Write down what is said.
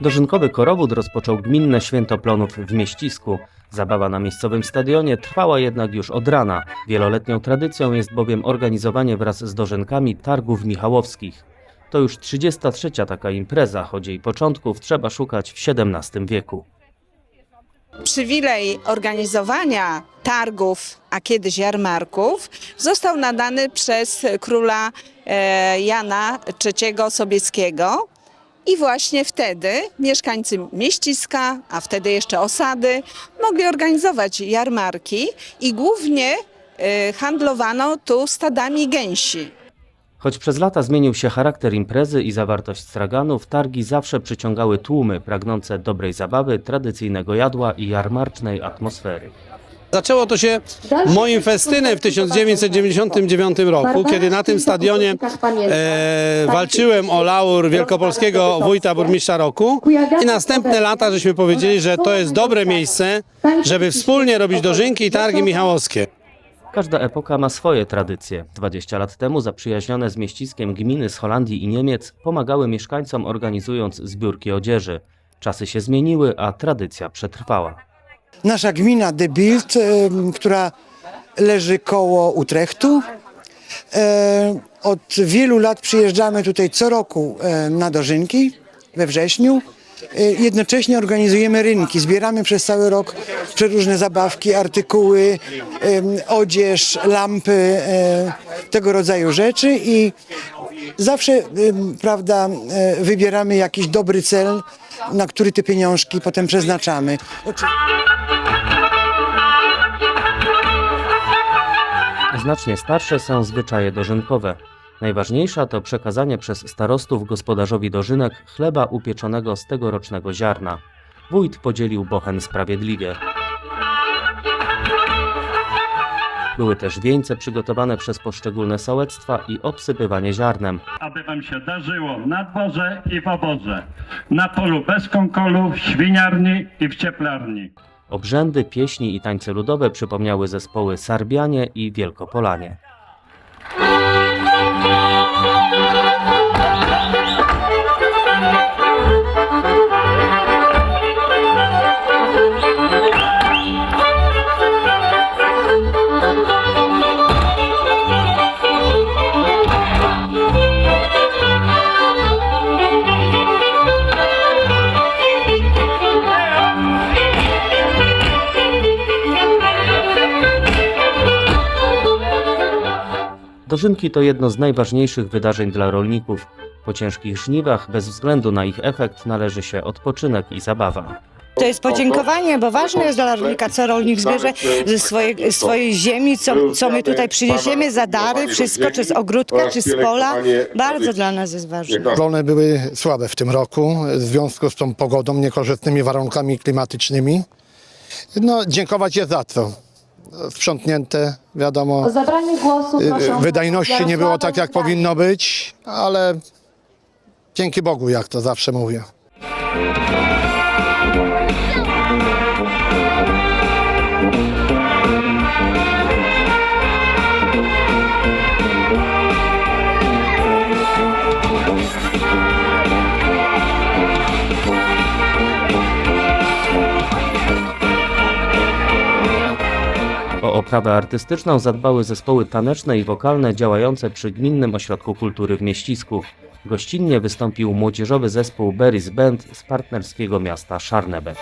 Dożynkowy korowód rozpoczął gminne święto plonów w Mieścisku. Zabawa na miejscowym stadionie trwała jednak już od rana. Wieloletnią tradycją jest bowiem organizowanie wraz z dożynkami targów michałowskich. To już 33. taka impreza, choć jej początków trzeba szukać w XVII wieku. Przywilej organizowania targów, a kiedyś jarmarków, został nadany przez króla e, Jana III Sobieskiego. I właśnie wtedy mieszkańcy mieściska, a wtedy jeszcze osady, mogli organizować jarmarki i głównie e, handlowano tu stadami gęsi. Choć przez lata zmienił się charakter imprezy i zawartość straganów, targi zawsze przyciągały tłumy pragnące dobrej zabawy, tradycyjnego jadła i jarmarcznej atmosfery. Zaczęło to się moim festynem w 1999 roku, kiedy na tym stadionie e, walczyłem o laur wielkopolskiego wójta burmistrza roku. I następne lata żeśmy powiedzieli, że to jest dobre miejsce, żeby wspólnie robić dożynki i targi michałowskie. Każda epoka ma swoje tradycje. 20 lat temu zaprzyjaźnione z mieściskiem gminy z Holandii i Niemiec pomagały mieszkańcom organizując zbiórki odzieży. Czasy się zmieniły, a tradycja przetrwała. Nasza gmina De Bilt, em, która leży koło Utrechtu. Od wielu lat przyjeżdżamy tutaj co roku na dożynki we wrześniu. E, Jednocześnie organizujemy rynki. Zbieramy przez cały rok przeróżne zabawki, artykuły, odzież, lampy, e, tego rodzaju rzeczy i zawsze, prawda, e, wybieramy jakiś dobry cel, na który te pieniążki potem przeznaczamy. Znacznie starsze są zwyczaje dożynkowe. Najważniejsza to przekazanie przez starostów gospodarzowi dożynek chleba upieczonego z tegorocznego ziarna. Wójt podzielił bochen sprawiedliwie. Były też wieńce przygotowane przez poszczególne sołectwa i obsypywanie ziarnem. aby wam się darzyło na dworze i w oborze, na polu bez konkolu, w świniarni i w cieplarni. Obrzędy, pieśni i tańce ludowe przypomniały zespoły Sarbianie i Wielkopolanie. Dożynki to jedno z najważniejszych wydarzeń dla rolników. Po ciężkich żniwach, bez względu na ich efekt, należy się odpoczynek i zabawa. To jest podziękowanie, bo ważne jest dla rolnika, co rolnik zbierze ze swojej, swojej ziemi, co, co my tutaj przyniesiemy za dary, wszystko, czy z ogródka, czy z pola. Bardzo dla nas jest ważne. Plony były słabe w tym roku w związku z tą pogodą, niekorzystnymi warunkami klimatycznymi. No, dziękować jest za to. Sprzątnięte, wiadomo. O zabranie głosu y, proszę Wydajności nie było tak, jak powinno być, ale dzięki Bogu, jak to zawsze mówię. O oprawę artystyczną zadbały zespoły taneczne i wokalne działające przy Gminnym Ośrodku Kultury w Mieścisku. Gościnnie wystąpił młodzieżowy zespół Berry's Band z partnerskiego miasta Szarnebek.